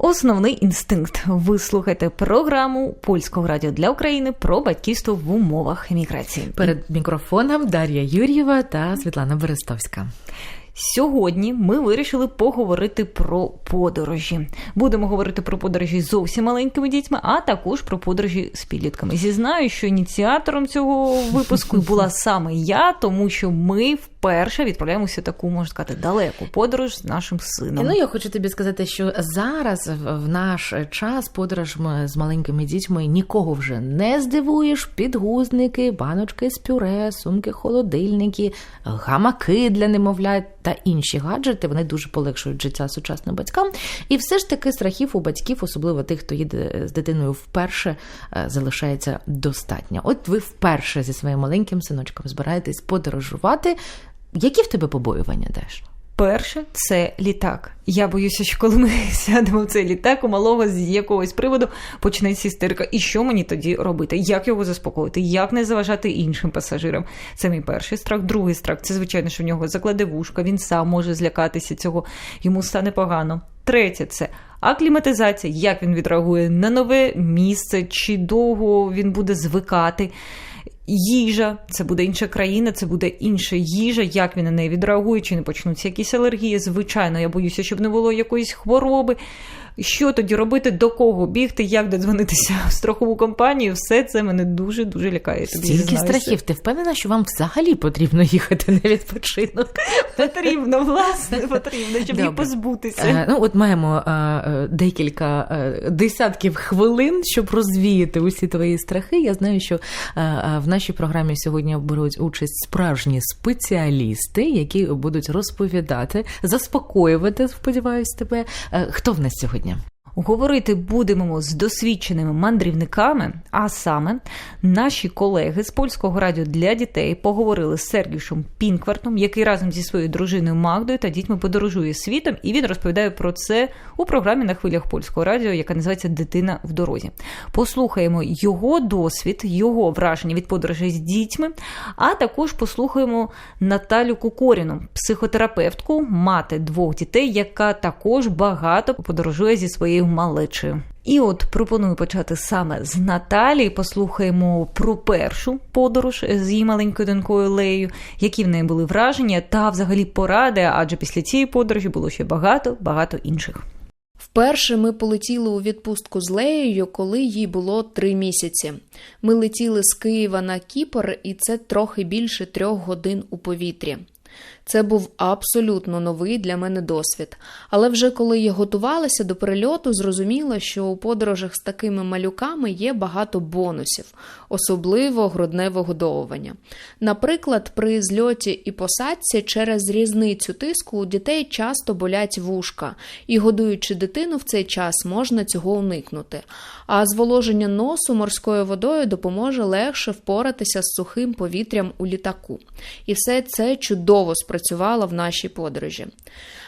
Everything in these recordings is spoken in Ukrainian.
Основний інстинкт. Ви слухаєте програму Польського радіо для України про батьківство в умовах еміграції. Перед мікрофоном Дар'я Юр'єва та Світлана Берестовська. Сьогодні ми вирішили поговорити про подорожі. Будемо говорити про подорожі з зовсім маленькими дітьми, а також про подорожі з підлітками. Зізнаю, що ініціатором цього випуску була саме я, тому що ми вперше відправляємося в таку, можна сказати, далеку подорож з нашим сином. Ну я хочу тобі сказати, що зараз в наш час подорож з маленькими дітьми нікого вже не здивуєш. Підгузники, баночки з пюре, сумки, холодильники, гамаки для немовлят та інші гаджети вони дуже полегшують життя сучасним батькам. І все ж таки страхів у батьків, особливо тих, хто їде з дитиною вперше, залишається достатньо. От ви вперше зі своїм маленьким синочком збираєтесь подорожувати. Які в тебе побоювання теж? Перше це літак. Я боюся, що коли ми сядемо в цей літак, у малого з якогось приводу почнеться істерика. І що мені тоді робити? Як його заспокоїти? Як не заважати іншим пасажирам? Це мій перший страх. Другий страх це звичайно, що в нього закладе вушка, він сам може злякатися цього, йому стане погано. Третє це акліматизація, як він відреагує на нове місце, чи довго він буде звикати. Їжа, це буде інша країна, це буде інша їжа, як він на неї відреагує, чи не почнуться якісь алергії. Звичайно, я боюся, щоб не було якоїсь хвороби. Що тоді робити, до кого бігти, як додзвонитися в страхову компанію, все це мене дуже дуже лякає. Стільки страхів. Ти впевнена, що вам взагалі потрібно їхати на відпочинок? Потрібно, власне, потрібно, щоб їх позбутися. Ну, от маємо декілька десятків хвилин, щоб розвіяти усі твої страхи. Я знаю, що в нашій програмі сьогодні беруть участь справжні спеціалісти, які будуть розповідати, заспокоювати, сподіваюсь, тебе. Хто в нас сьогодні? жовтня. Говорити будемо з досвідченими мандрівниками, а саме наші колеги з польського радіо для дітей поговорили з Сергішем Пінквартом, який разом зі своєю дружиною Магдою та дітьми подорожує світом, і він розповідає про це у програмі на хвилях польського радіо, яка називається Дитина в дорозі. Послухаємо його досвід, його враження від подорожей з дітьми, а також послухаємо Наталю Кукоріну, психотерапевтку, мати двох дітей, яка також багато подорожує зі своєю малечею. І от пропоную почати саме з Наталії. Послухаємо про першу подорож з її маленькою донькою Леєю, які в неї були враження та взагалі поради, адже після цієї подорожі було ще багато багато інших. Вперше ми полетіли у відпустку з Леєю, коли їй було три місяці. Ми летіли з Києва на Кіпр, і це трохи більше трьох годин у повітрі. Це був абсолютно новий для мене досвід. Але вже коли я готувалася до перельоту, зрозуміла, що у подорожах з такими малюками є багато бонусів, особливо грудне вигодовування. Наприклад, при зльоті і посадці через різницю тиску у дітей часто болять вушка, і годуючи дитину в цей час, можна цього уникнути. А зволоження носу морською водою допоможе легше впоратися з сухим повітрям у літаку. І все це чудово спрацювало в нашій подорожі.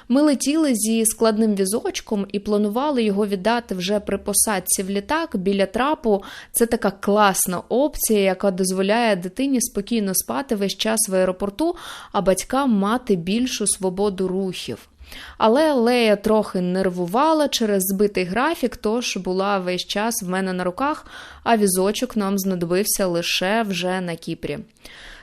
Ми летіли зі складним візочком і планували його віддати вже при посадці в літак біля трапу. Це така класна опція, яка дозволяє дитині спокійно спати весь час в аеропорту, а батькам мати більшу свободу рухів. Але Лея трохи нервувала через збитий графік, тож була весь час в мене на руках, а візочок нам знадобився лише вже на Кіпрі.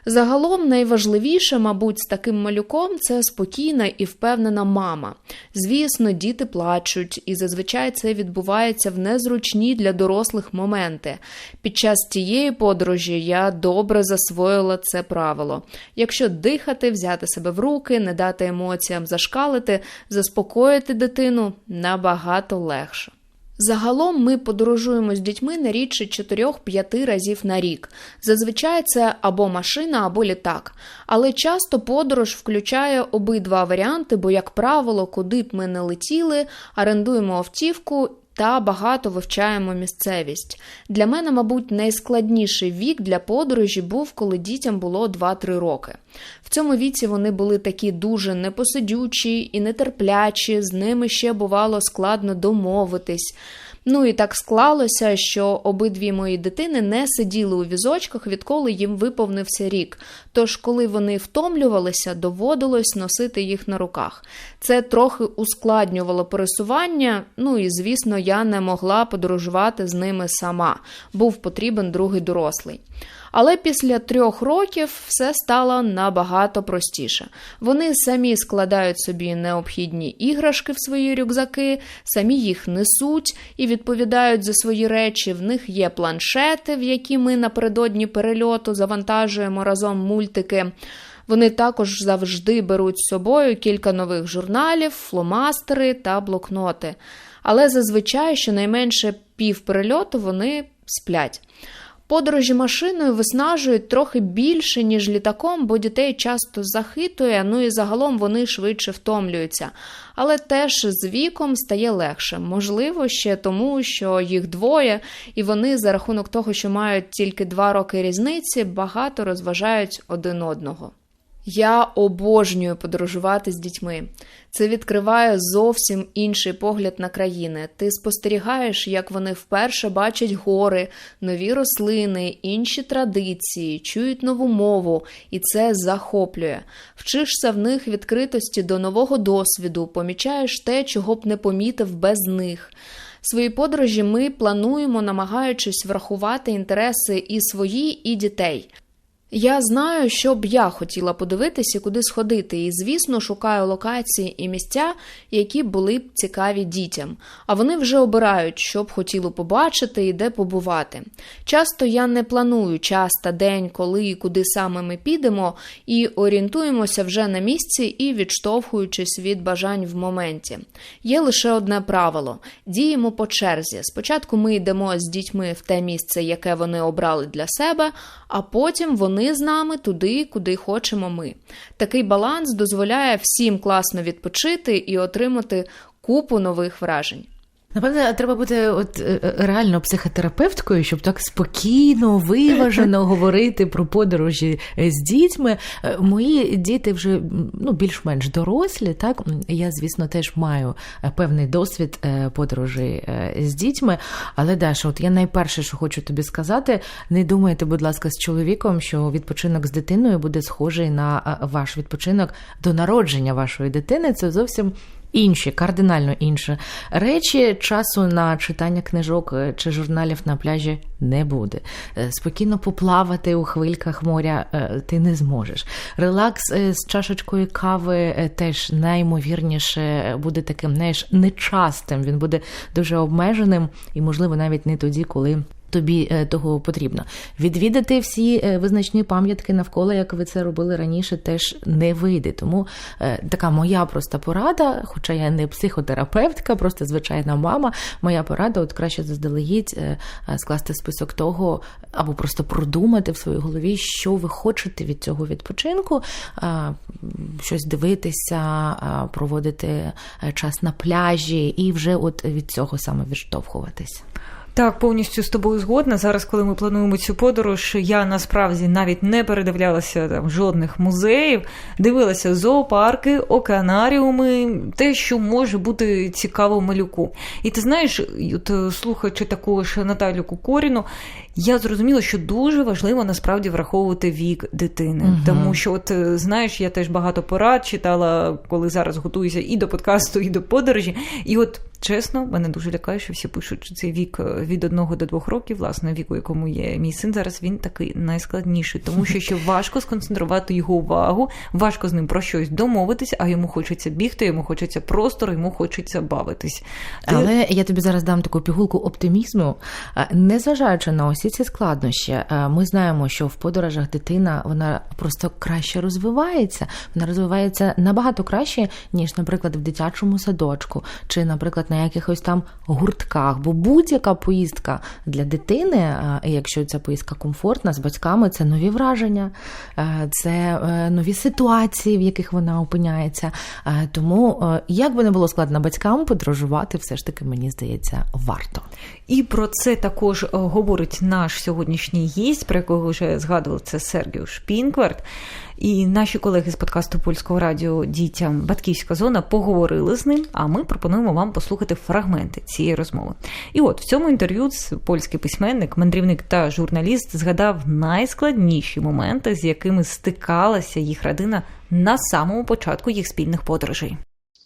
Загалом найважливіше, мабуть, з таким малюком це спокійна і впевнена мама. Звісно, діти плачуть, і зазвичай це відбувається в незручні для дорослих моменти. Під час тієї подорожі я добре засвоїла це правило. Якщо дихати, взяти себе в руки, не дати емоціям зашкалити, заспокоїти дитину набагато легше. Загалом ми подорожуємо з дітьми не рідше 4-5 разів на рік. Зазвичай це або машина, або літак. Але часто подорож включає обидва варіанти, бо, як правило, куди б ми не летіли, орендуємо автівку та багато вивчаємо місцевість. Для мене, мабуть, найскладніший вік для подорожі був, коли дітям було 2-3 роки. В цьому віці вони були такі дуже непосидючі і нетерплячі, з ними ще бувало складно домовитись. Ну і так склалося, що обидві мої дитини не сиділи у візочках, відколи їм виповнився рік. Тож, коли вони втомлювалися, доводилось носити їх на руках. Це трохи ускладнювало пересування. Ну і звісно, я не могла подорожувати з ними сама. Був потрібен другий дорослий. Але після трьох років все стало набагато простіше. Вони самі складають собі необхідні іграшки в свої рюкзаки, самі їх несуть і відповідають за свої речі. В них є планшети, в які ми напередодні перельоту завантажуємо разом мультики. Вони також завжди беруть з собою кілька нових журналів, фломастери та блокноти. Але зазвичай щонайменше пів перельоту вони сплять. Подорожі машиною виснажують трохи більше, ніж літаком, бо дітей часто захитує, ну і загалом вони швидше втомлюються. Але теж з віком стає легше. Можливо, ще тому, що їх двоє, і вони за рахунок того, що мають тільки два роки різниці, багато розважають один одного. Я обожнюю подорожувати з дітьми. Це відкриває зовсім інший погляд на країни. Ти спостерігаєш, як вони вперше бачать гори, нові рослини, інші традиції, чують нову мову, і це захоплює. Вчишся в них відкритості до нового досвіду, помічаєш те, чого б не помітив без них. Свої подорожі ми плануємо, намагаючись врахувати інтереси і свої, і дітей. Я знаю, що б я хотіла подивитися, куди сходити, і, звісно, шукаю локації і місця, які були б цікаві дітям. А вони вже обирають, що б хотіло побачити і де побувати. Часто я не планую час та день, коли і куди саме ми підемо, і орієнтуємося вже на місці і відштовхуючись від бажань в моменті. Є лише одне правило: діємо по черзі. Спочатку ми йдемо з дітьми в те місце, яке вони обрали для себе, а потім вони з нами туди, куди хочемо ми. Такий баланс дозволяє всім класно відпочити і отримати купу нових вражень. Напевне, треба бути от е, реально психотерапевткою, щоб так спокійно, виважено говорити про подорожі е, з дітьми. Е, мої діти вже ну більш-менш дорослі. Так я, звісно, теж маю певний досвід подорожі з дітьми. Але Даша, от я найперше, що хочу тобі сказати, не думайте, будь ласка, з чоловіком, що відпочинок з дитиною буде схожий на ваш відпочинок до народження вашої дитини. Це зовсім інші, кардинально інші речі. Часу на читання книжок чи журналів на пляжі не буде. Спокійно поплавати у хвильках моря ти не зможеш. Релакс з чашечкою кави теж наймовірніше буде таким знаєш, нечастим. Він буде дуже обмеженим і, можливо, навіть не тоді, коли. Тобі того потрібно відвідати всі визначні пам'ятки навколо, як ви це робили раніше, теж не вийде. Тому така моя проста порада, хоча я не психотерапевтка, просто звичайна мама. Моя порада, от краще заздалегідь скласти список того, або просто продумати в своїй голові, що ви хочете від цього відпочинку, щось дивитися, проводити час на пляжі, і вже от від цього саме відштовхуватись. Так, повністю з тобою згодна. Зараз, коли ми плануємо цю подорож, я насправді навіть не передивлялася там жодних музеїв, дивилася зоопарки, океанаріуми, те, що може бути цікаво малюку. І ти знаєш, от слухаючи також Наталю Кукоріну, я зрозуміла, що дуже важливо насправді враховувати вік дитини. Угу. Тому що, от знаєш, я теж багато порад читала, коли зараз готуюся і до подкасту, і до подорожі. І от чесно, мене дуже лякає, що всі пишуть, що цей вік від одного до двох років, власне, віку, якому є мій син, зараз він такий найскладніший, тому що ще важко сконцентрувати його увагу, важко з ним про щось домовитися, а йому хочеться бігти, йому хочеться простору, йому хочеться бавитись. Але я тобі зараз дам таку пігулку оптимізму, незважаючи на усі ці складнощі, ми знаємо, що в подорожах дитина вона просто краще розвивається. Вона розвивається набагато краще, ніж, наприклад, в дитячому садочку, чи, наприклад, на якихось там гуртках. Бо будь-яка поїздка для дитини, якщо ця поїздка комфортна з батьками, це нові враження, це нові ситуації, в яких вона опиняється. Тому, як би не було складно батькам, подорожувати все ж таки, мені здається, варто. І про це також говорить наш сьогоднішній гість, про якого вже згадував це Сергій Шпінкварт. І наші колеги з подкасту польського радіо Дітям Батьківська зона поговорили з ним. А ми пропонуємо вам послухати фрагменти цієї розмови. І от в цьому інтерв'ю польський письменник, мандрівник та журналіст згадав найскладніші моменти, з якими стикалася їх родина на самому початку їх спільних подорожей.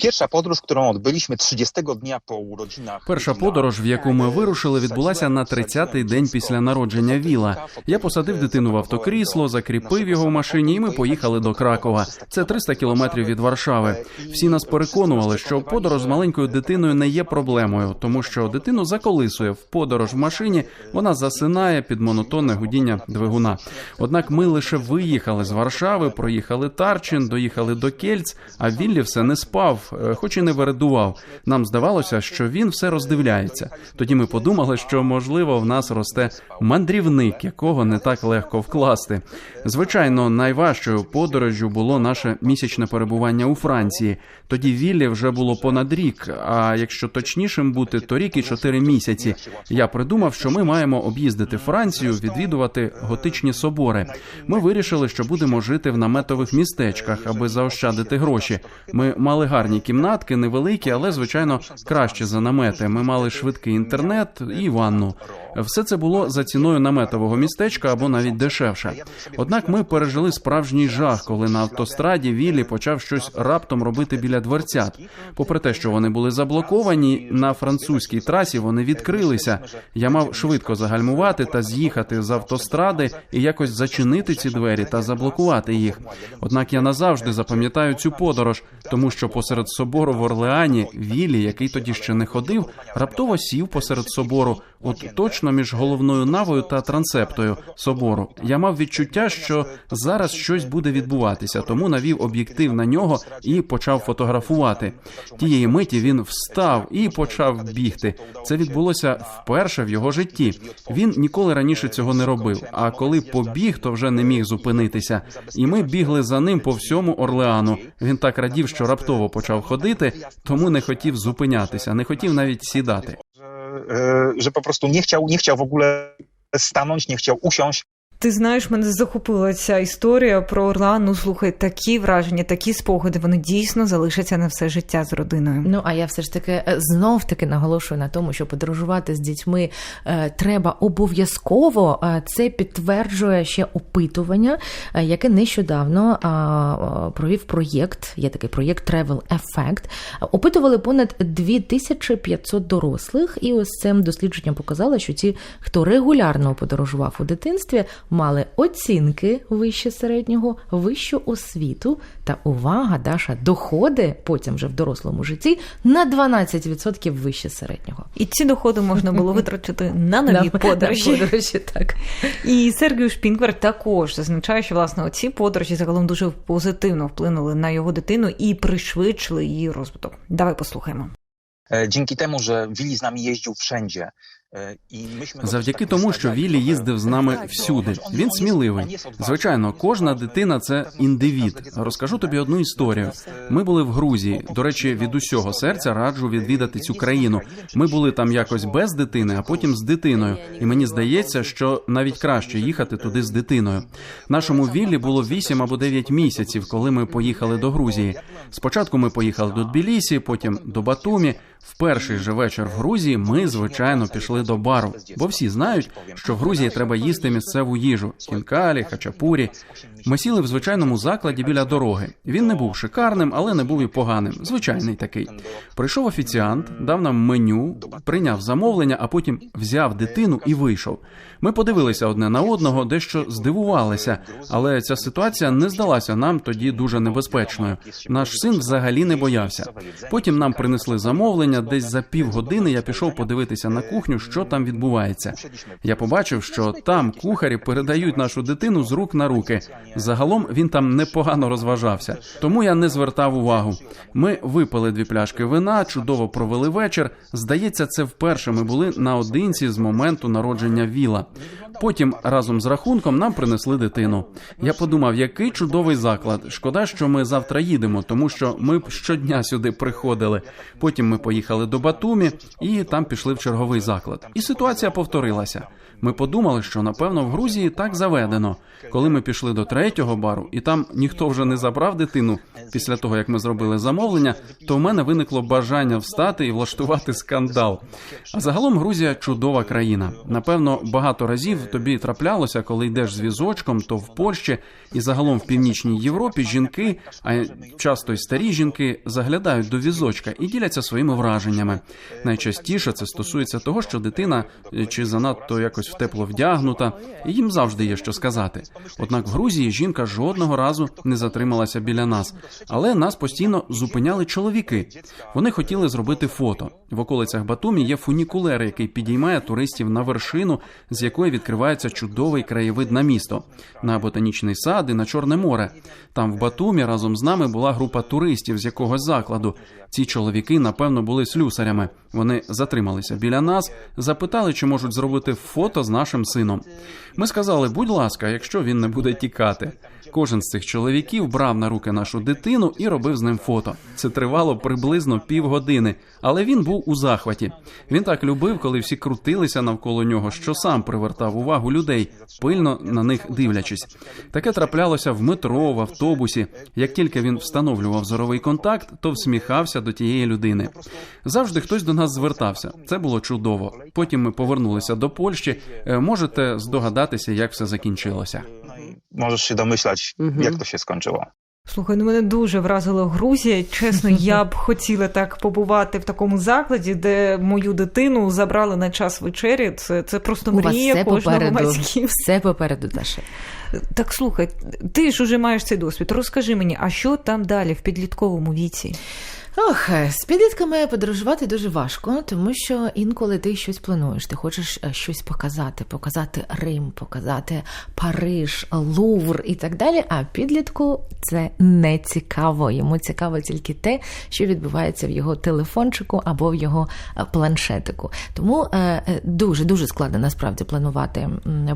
Pierwsza podróż, którą odbyliśmy 30 dnia po urodzinach. Перша подорож, в яку ми вирушили, відбулася на 30-й день після народження Віла. Я посадив дитину в автокрісло, закріпив його в машині, і ми поїхали до Кракова. Це 300 кілометрів від Варшави. Всі нас переконували, що подорож з маленькою дитиною не є проблемою, тому що дитину заколисує в подорож в машині. Вона засинає під монотонне гудіння двигуна. Однак ми лише виїхали з Варшави, проїхали Тарчин, доїхали до Кельц, а Віллі все не спав, хоч і не вередував. Нам здавалося, що він все роздивляється. Тоді ми подумали, що можливо в нас росте мандрівник, якого не так легко вкласти. Звичайно, найважчою подорожжю було наше місячне перебування у Франції. Тоді Віллі вже було понад рік. А якщо точнішим бути, то рік і чотири місяці. Я придумав, що ми маємо об'їздити Францію, відвідувати готичні собори. Ми вирішили, що будемо жити в наметових містечках, аби заощадити гроші. Ми мали гарні кімнатки, невеликі, але звичайно краще за намети. Ми мали швидкий інтернет і ванну. Все це було за ціною наметового містечка або навіть дешевше. Однак ми пережили справжній жах, коли на автостраді Віллі почав щось раптом робити біля дверцят. Попри те, що вони були заблоковані, на французькій трасі вони відкрилися. Я мав швидко загальмувати та з'їхати з автостради і якось зачинити ці двері та заблокувати їх. Однак я назавжди запам'ятаю цю подорож, тому що посеред собору в Орлеані Вілі, який тоді ще не ходив, раптово сів посеред собору, от точно між головною навою та трансептою собору. Я мав відчуття, що зараз щось буде відбуватися, тому навів об'єктив на нього і почав фотографувати. Тієї миті він встав і почав бігти. Це відбулося вперше в його житті. Він ніколи раніше цього не робив. А коли побіг, то вже не міг зупинитися. І ми бігли за ним по всьому Орлеану. Він так радів, що раптово почав ходити, тому не хотів зупинятися, не хотів навіть сідати. Że, e, że po prostu nie chciał, nie chciał w ogóle stanąć, nie chciał usiąść. Ти знаєш, мене захопила ця історія про Орлан. Ну слухай, такі враження, такі спогади, вони дійсно залишаться на все життя з родиною. Ну а я все ж таки е, знов таки наголошую на тому, що подорожувати з дітьми е, треба обов'язково. Е, Це підтверджує ще опитування, яке нещодавно провів проєкт. Є такий проєкт Travel Effect. Опитували понад 2500 дорослих, і ось цим дослідженням показало, що ті, хто регулярно подорожував у дитинстві, мали оцінки вище середнього, вищу освіту та увага, Даша, доходи потім вже в дорослому житті на 12% вище середнього. І ці доходи можна було витратити на нові подорожі. подорожі, так. І Сергій Шпінквер також зазначає, що власне оці подорожі загалом дуже позитивно вплинули на його дитину і пришвидшили її розвиток. Давай послухаємо. E, Dzięki temu, że Willi z nami jeździł wszędzie. Go Завдяки тому, що Віллі їздив з нами всюди. Він сміливий. Звичайно, кожна дитина це індивід. Розкажу тобі одну історію. Ми були в Грузії. До речі, від усього серця раджу відвідати цю країну. Ми були там якось без дитини, а потім з дитиною. І мені здається, що навіть краще їхати туди з дитиною. Нашому Віллі було 8 або 9 місяців, коли ми поїхали до Грузії. Спочатку ми поїхали до Тбілісі, потім до Батумі. В перший же вечір в Грузії ми, звичайно, пішли до бару, бо всі знають, що в Грузії треба їсти місцеву їжу хінкалі, хачапурі. Ми сіли в звичайному закладі біля дороги. Він не був шикарним, але не був і поганим. Звичайний такий. Прийшов офіціант, дав нам меню, прийняв замовлення, а потім взяв дитину і вийшов. Ми подивилися одне на одного, дещо здивувалися, але ця ситуація не здалася нам тоді дуже небезпечною. Наш син взагалі не боявся. Потім нам принесли замовлення. Десь за півгодини я пішов подивитися на кухню, що там відбувається. Я побачив, що там кухарі передають нашу дитину з рук на руки. Загалом він там непогано розважався, тому я не звертав увагу. Ми випили дві пляшки вина, чудово провели вечір. Здається, це вперше ми були наодинці з моменту народження Віла. Потім разом з рахунком нам принесли дитину. Я подумав, який чудовий заклад. Шкода, що ми завтра їдемо, тому що ми б щодня сюди приходили. Потім ми поїхали до Батумі і там пішли в черговий заклад. І ситуація повторилася. Ми подумали, що напевно в Грузії так заведено. Коли ми пішли до третього бару, і там ніхто вже не забрав дитину після того, як ми зробили замовлення, то в мене виникло бажання встати і влаштувати скандал. А загалом Грузія чудова країна. Напевно, багато разів тобі траплялося, коли йдеш з візочком, то в Польщі і загалом в північній Європі жінки, а часто й старі жінки, заглядають до візочка і діляться своїми враженнями. Найчастіше це стосується того, що дитина чи занадто якось в тепло вдягнута, і їм завжди є що сказати. Однак в Грузії жінка жодного разу не затрималася біля нас, але нас постійно зупиняли чоловіки. Вони хотіли зробити фото. В околицях Батумі є фунікулер, який підіймає туристів на вершину, з якої відкривається чудовий краєвид на місто, на ботанічний сад і на Чорне море. Там в Батумі разом з нами була група туристів з якогось закладу. Ці чоловіки, напевно, були слюсарями. Вони затрималися біля нас, запитали, чи можуть зробити фото з нашим сином. Ми сказали, будь ласка, якщо він не буде тікати. Кожен з цих чоловіків брав на руки нашу дитину і робив з ним фото. Це тривало приблизно півгодини, але він був у захваті. Він так любив, коли всі крутилися навколо нього, що сам привертав увагу людей, пильно на них дивлячись. Таке траплялося в метро, в автобусі. Як тільки він встановлював зоровий контакт, то всміхався до тієї людини. Завжди хтось до нас звертався. Це було чудово. Потім ми повернулися до Польщі. Е, Можете здогадатися, як все закінчилося. Możesz się угу. як то ще skończyło. Слухай, ну мене дуже вразила Грузія. Чесно, я б хотіла так побувати в такому закладі, де мою дитину забрали на час вечері. Це, це просто У вас мрія все кожного попереду. батьків. Все попереду, Даша. Так слухай, ти ж уже маєш цей досвід. Розкажи мені, а що там далі в підлітковому віці? Ох, з підлітками подорожувати дуже важко, тому що інколи ти щось плануєш. Ти хочеш е, щось показати, показати Рим, показати Париж, Лувр і так далі. А підлітку це не цікаво. Йому цікаво тільки те, що відбувається в його телефончику або в його е, планшетику. Тому дуже дуже складно насправді планувати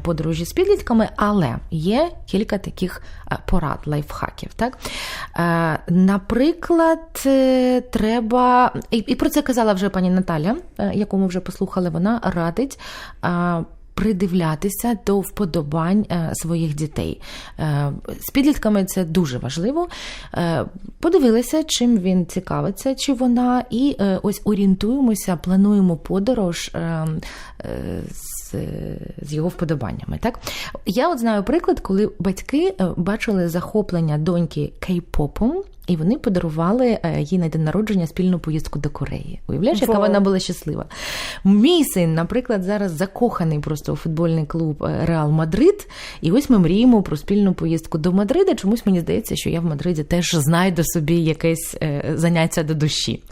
подорожі з підлітками, але є кілька таких е, порад, лайфхаків. Так? Е, Наприклад, е, треба, і, і про це казала вже пані Наталя, е, яку ми вже послухали, вона радить. Придивлятися до вподобань е, своїх дітей. Е, З підлітками це дуже важливо. Подивилися, чим він цікавиться, чи вона, і ось орієнтуємося, плануємо подорож з, з його вподобаннями. Так? Я от знаю приклад, коли батьки бачили захоплення доньки кей-попом. І вони подарували е, їй на день народження спільну поїздку до Кореї. Уявляєш, яка вона була щаслива. Мій син, наприклад, зараз закоханий просто у футбольний клуб е, Реал Мадрид. І ось ми мріємо про спільну поїздку до Мадрида. Чомусь мені здається, що я в Мадриді теж знайду собі якесь е, заняття до душі.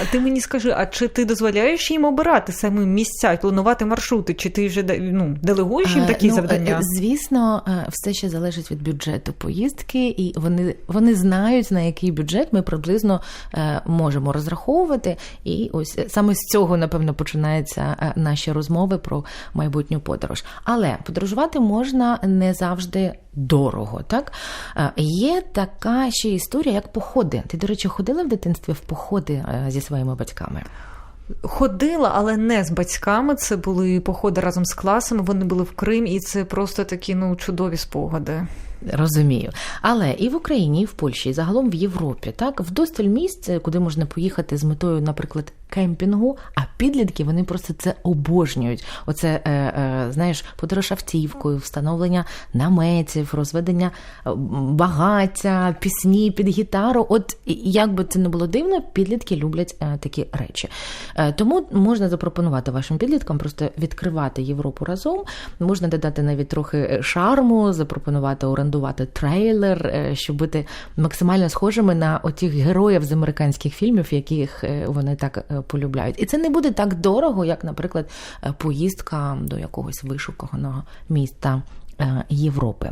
А ти мені скажи, а чи ти дозволяєш їм обирати самим місця, планувати маршрути, чи ти вже ну, делегуєш їм такі ну, завдання? Звісно, все ще залежить від бюджету поїздки, і вони, вони знають, на який бюджет ми приблизно е, можемо розраховувати. І ось е, саме з цього, напевно, починаються е, наші розмови про майбутню подорож. Але подорожувати можна не завжди дорого. Так? Є така ще історія, як походи. Ти, до речі, ходила в дитинстві в походи зі своїми батьками? Ходила, але не з батьками. Це були походи разом з класами. Вони були в Крим, і це просто такі ну чудові спогади. Розумію. Але і в Україні, і в Польщі, і загалом в Європі, так, вдосталь місць, куди можна поїхати з метою, наприклад, кемпінгу, а підлітки вони просто це обожнюють. Оце, е, е, знаєш, подорож автівкою, встановлення наметів, розведення е, багаття, пісні під гітару. От як би це не було дивно, підлітки люблять е, такі речі. Е, тому можна запропонувати вашим підліткам просто відкривати Європу разом. Можна додати навіть трохи е, шарму, запропонувати орендувати трейлер, е, щоб бути максимально схожими на отих героїв з американських фільмів, яких е, вони так е, полюбляють. І це не буде так дорого, як, наприклад, поїздка до якогось вишуканого міста Європи.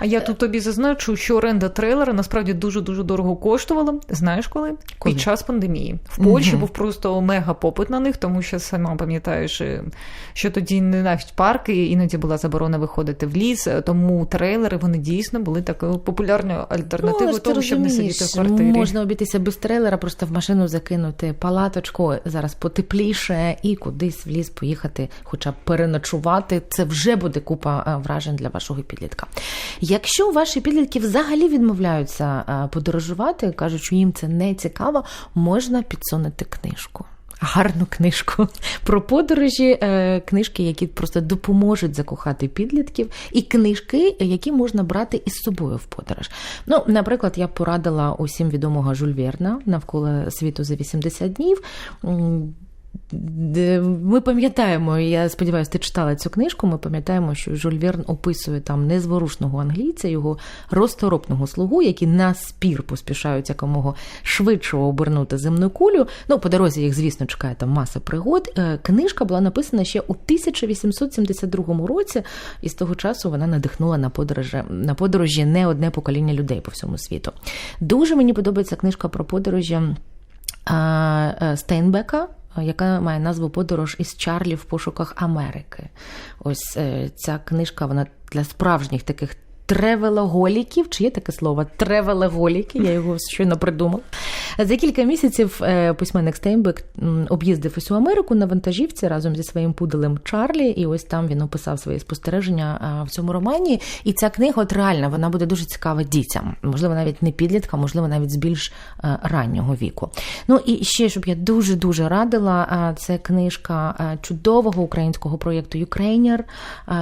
А я тут тобі зазначу, що оренда трейлера насправді дуже дуже дорого коштувала. Знаєш коли? Коли? Під час пандемії. В Польщі Мгм. був просто мега попит на них, тому що сама пам'ятаєш, е, що тоді не навіть парки, іноді була заборона виходити в ліс, е, тому трейлери вони дійсно були такою популярною альтернативою Ну, тому, щоб не сидіти в квартирі. Можна обійтися без трейлера, просто в машину закинути палаточку, зараз потепліше і кудись в ліс поїхати, хоча б переночувати. Це вже буде купа е, вражень для вашого підлітка. Якщо ваші підлітки взагалі відмовляються е, подорожувати, кажуть, що їм це не цікаво, можна підсунути книжку. Гарну книжку про подорожі, е, книжки, які просто допоможуть закохати підлітків, і книжки, які можна брати із собою в подорож. Ну, наприклад, я порадила усім відомого Жюль Верна навколо світу за 80 днів. Ми пам'ятаємо, я сподіваюся, ти читала цю книжку. Ми пам'ятаємо, що Жюль Верн описує там незворушного англійця, його розторопного слугу, які на спір поспішають якомога швидше обернути земну кулю. Ну, по дорозі їх, звісно, чекає там маса пригод. Е, Книжка була написана ще у 1872 році, і з того часу вона надихнула на подорожі, на подорожі не одне покоління людей по всьому світу. Дуже мені подобається книжка про подорожі. е, Стейнбека, яка має назву Подорож із Чарлі в пошуках Америки. Ось е, ця книжка вона для справжніх таких. Тревелоголіків, чи є таке слово? Тревелоголіки, я його щойно придумав. За кілька місяців е, письменник Стейнбек об'їздив усю Америку на вантажівці разом зі своїм пуделем Чарлі, і ось там він описав свої спостереження е, в цьому романі. І ця книга, от реально, вона буде дуже цікава дітям, можливо, навіть не підліткам, можливо, навіть з більш е, раннього віку. Ну і ще, щоб я дуже дуже радила, це книжка чудового українського проєкту Юкрейнер,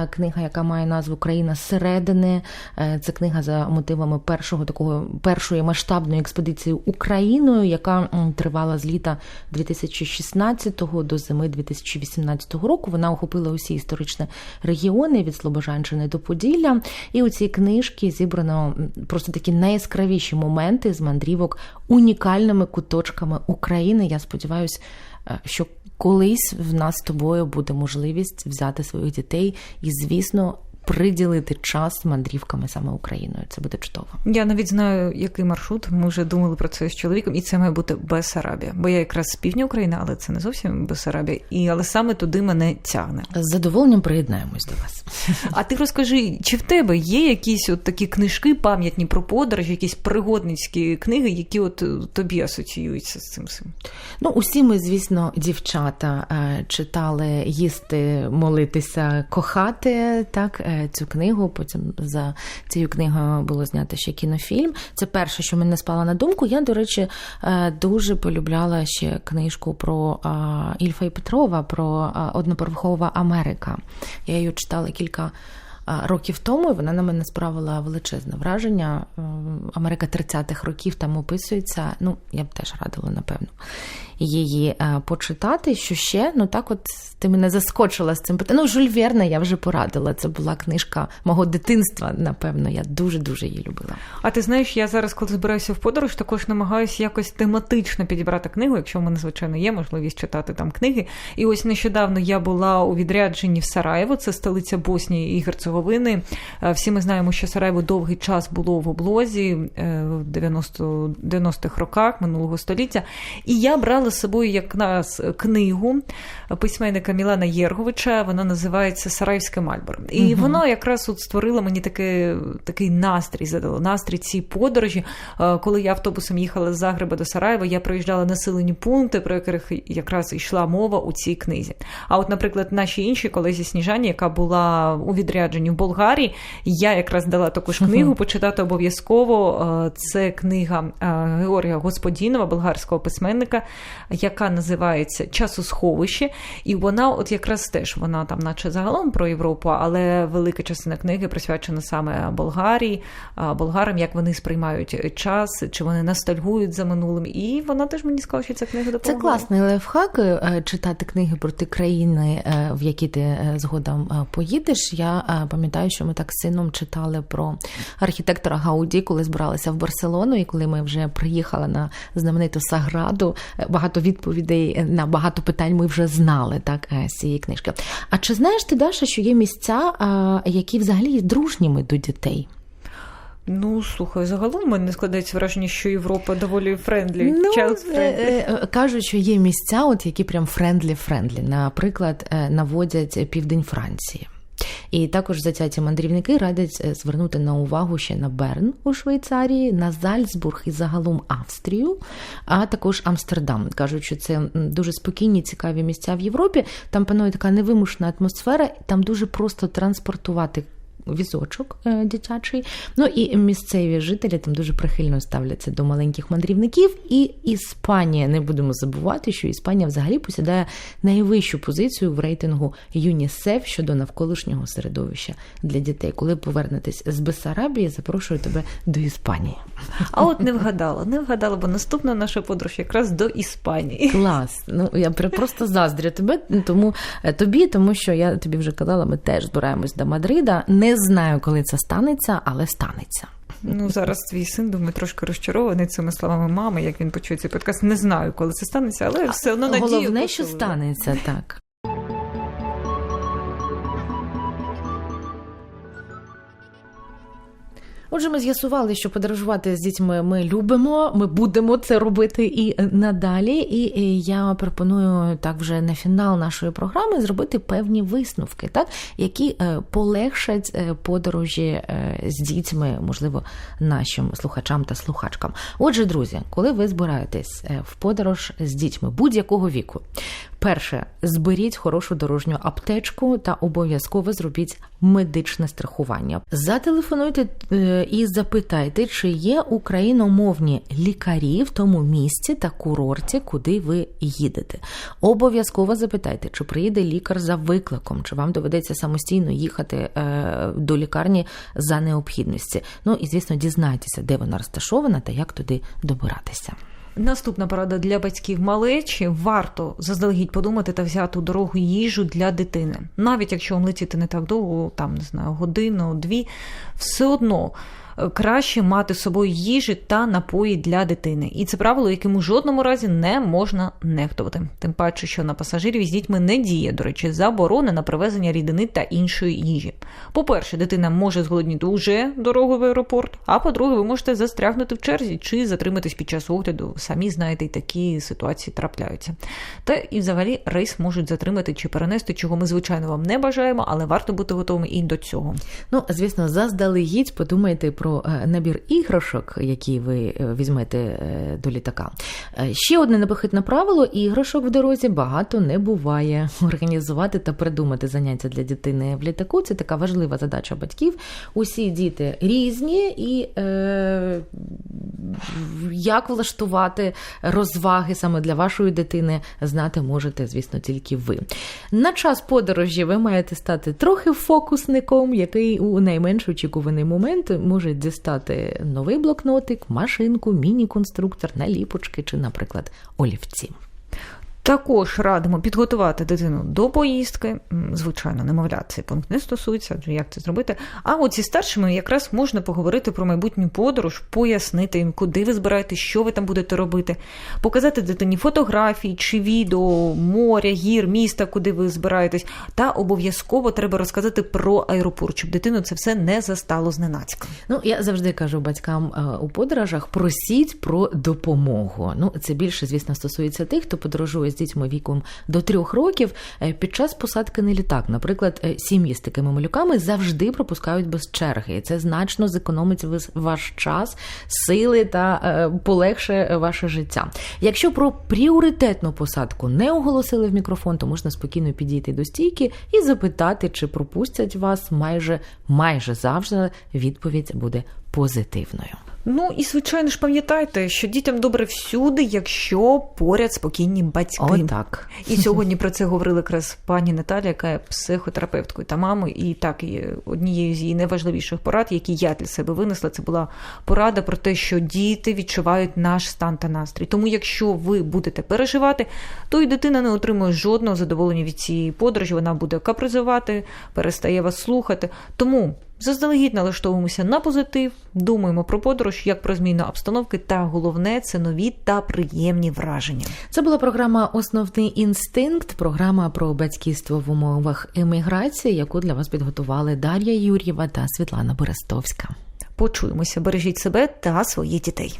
книга, яка має назву Країна зсередини. Е, Це книга за мотивами першого такого першої масштабної експедиції Україною, яка тривала з літа 2016 до зими 2018 року. Вона охопила усі історичні регіони від Слобожанщини до Поділля. І у цій книжці зібрано просто такі найяскравіші моменти з мандрівок унікальними куточками України. Я сподіваюся, е, що колись в нас з тобою буде можливість взяти своїх дітей і, звісно, приділити час мандрівками саме Україною. Це буде чудово. Я навіть знаю, який маршрут. Ми вже думали про це з чоловіком, і це має бути Бесарабія. Бо я якраз з півдня України, але це не зовсім Бесарабія. І але саме туди мене тягне. З задоволенням приєднаємось до вас. А ти розкажи, чи в тебе є якісь от такі книжки, пам'ятні про подорож, якісь пригодницькі книги, які от е, тобі асоціюються з цим всім? Ну, усі ми, звісно, дівчата е, читали їсти, молитися, кохати. Так, е, цю книгу. Потім за цією книгою було знято ще кінофільм. Це перше, що мені спало на думку. Я, до речі, е, дуже полюбляла ще книжку про Ільфа і Петрова, про одноповерхова Америка. Я її читала кілька. Років тому і вона на мене справила величезне враження. Е, Америка 30-х років там описується. Ну, я б теж радила, напевно, її е, почитати. Що ще? Ну так, от ти мене заскочила з цим питанням. Ну, Жюль Верна я вже порадила. Це була книжка мого дитинства. Напевно, я дуже дуже її любила. А ти знаєш, я зараз, коли збираюся в подорож, також намагаюся якось тематично підібрати книгу, якщо в мене, звичайно, є можливість читати там книги. І ось нещодавно я була у відрядженні в Сараєво, це столиця Боснії і Герцеговини. Е, Всі ми знаємо, що Сараєво довгий час було в облозі е, в 90 90-х роках минулого століття. І я брала з собою як нас книгу письменника Мілана Єрговича. Вона називається Сараївське Мальборо. І Мгм. воно якраз от створило мені таке, такий настрій, задало настрій цій подорожі. Е, Коли я автобусом їхала з Загреба до Сараєва, я проїжджала населені пункти, про яких якраз йшла мова у цій книзі. А от, наприклад, наші інші колезі Сніжані, яка була у відрядженні в Болгарії, я якраз дала також книгу почитати обов'язково. Е, Це книга е, Георгія Господінова, болгарського письменника, яка називається Часосховище. І вона, от якраз теж вона там, наче загалом про Європу, але велика частина книги присвячена саме Болгарії, болгарам, як вони сприймають час, чи вони ностальгують за минулим. І вона теж мені сказала, що ця книга Це класний лайфхак е, читати книги про ті країни, е, в які ти е, згодом поїдеш. Я пам'ятаю, що ми так з сином читали про архітектора Гауді, коли збиралися в Барселону, і коли ми вже приїхали на знамениту Саграду. е, Багато відповідей е, на багато питань ми вже знали так е, з цієї книжки. А чи знаєш ти, Даша, що є місця, які взагалі є дружніми до дітей? Ну, слухай, загалом мене не складається враження, що Європа доволі френдлі. Ну, е, кажуть, що є місця, от які прям френдлі-френдлі. Наприклад, наводять південь Франції. І також затяті мандрівники радять е, звернути на увагу ще на Берн у Швейцарії, на Зальцбург і загалом Австрію, а також Амстердам. Кажуть, що це дуже спокійні, цікаві місця в Європі. Там панує така невимушена атмосфера, там дуже просто транспортувати. Візочок е, дитячий. Ну і місцеві жителі там дуже прихильно ставляться до маленьких мандрівників. І Іспанія, не будемо забувати, що Іспанія взагалі посідає найвищу позицію в рейтингу ЮНІСЕФ щодо навколишнього середовища для дітей. Коли повернетесь з Бессарабії, запрошую тебе до Іспанії. А от не вгадала, не вгадала, бо наступна наша подорож якраз до Іспанії. Клас. Ну я просто заздрю тебе, тому е, тобі, тому що я тобі вже казала, ми теж збираємось до Мадрида. Не знаю, коли це станеться, але станеться. Ну зараз твій син думаю, трошки розчарований цими словами мами, як він почує цей подкаст. Не знаю, коли це станеться, але все одно надію. Головне, що станеться так. Отже, ми з'ясували, що подорожувати з дітьми ми любимо, ми будемо це робити і надалі. І е, я пропоную так вже на фінал нашої програми зробити певні висновки, так які е, полегшать е, подорожі з дітьми, можливо, нашим слухачам та слухачкам. Отже, друзі, коли ви збираєтесь в подорож з дітьми будь-якого віку, перше зберіть хорошу дорожню аптечку та обов'язково зробіть медичне страхування. Зателефонуйте е, і запитайте, чи є україномовні лікарі в тому місці та курорті, куди ви їдете. Обов'язково запитайте, чи приїде лікар за викликом, чи вам доведеться самостійно їхати е, до лікарні за необхідності. Ну і звісно, дізнайтеся, де вона розташована та як туди добиратися. Наступна порада для батьків малечі варто заздалегідь подумати та взяти дорогу їжу для дитини. Навіть якщо вам летіти не так довго, там не знаю, годину, дві, все одно. Краще мати з собою їжі та напої для дитини, і це правило, яким у жодному разі не можна нехтувати. Тим паче, що на пасажирів із дітьми не діє, до речі, заборона на привезення рідини та іншої їжі. По-перше, дитина може зголодніти уже дорогою в аеропорт. А по-друге, ви можете застрягнути в черзі чи затриматись під час огляду. Самі знаєте, і такі ситуації трапляються. Та і взагалі рейс можуть затримати чи перенести, чого ми звичайно вам не бажаємо, але варто бути готовими і до цього. Ну, звісно, заздалегідь подумайте про е, набір іграшок, які ви е, візьмете е, до літака. Ще одне непохитне правило: іграшок в дорозі багато не буває. Організувати та придумати заняття для дитини в літаку це така важлива задача батьків. Усі діти різні, і е, як влаштувати розваги саме для вашої дитини, знати можете, звісно, тільки ви. На час подорожі ви маєте стати трохи фокусником, який у найменш очікуваний момент може дістати новий блокнотик, машинку, міні-конструктор, наліпочки чи, наприклад, олівці. Також радимо підготувати дитину до поїздки. Звичайно, немовлят цей пункт не стосується, адже як це зробити. А от зі старшими якраз можна поговорити про майбутню подорож, пояснити їм, куди ви збираєтесь, що ви там будете робити, показати дитині фотографії чи відео, моря, гір, міста, куди ви збираєтесь. Та обов'язково треба розказати про аеропорт, щоб дитину це все не застало зненацька. Ну, я завжди кажу батькам е, у подорожах: просіть про допомогу. Ну, це більше, звісно, стосується тих, хто подорожує з дітьми віком до трьох років е, під час посадки на літак. Наприклад, е, сім'ї з такими малюками завжди пропускають без черги. І це значно зекономить ваш час, сили та е, полегше ваше життя. Якщо про пріоритетну посадку не оголосили в мікрофон, то можна спокійно підійти до стійки і запитати, чи пропустять вас майже майже завжди відповідь буде позитивною. Ну і звичайно ж пам'ятайте, що дітям добре всюди, якщо поряд спокійні батьки. Отак. І сьогодні про це говорила якраз пані Наталя, яка є психотерапевткою та мамою. І так і однією з її найважливіших порад, які я для себе винесла, це була порада про те, що діти відчувають наш стан та настрій. Тому, якщо ви будете переживати, то і дитина не отримує жодного задоволення від цієї подорожі. Вона буде капризувати, перестає вас слухати. Тому. Заздалегідь налаштовуємося на позитив, думаємо про подорож як про зміну обстановки, та головне це нові та приємні враження. Це була програма Основний інстинкт, програма про батьківство в умовах еміграції, яку для вас підготували Дар'я Юр'єва та Світлана Берестовська. Почуємося, бережіть себе та своїх дітей.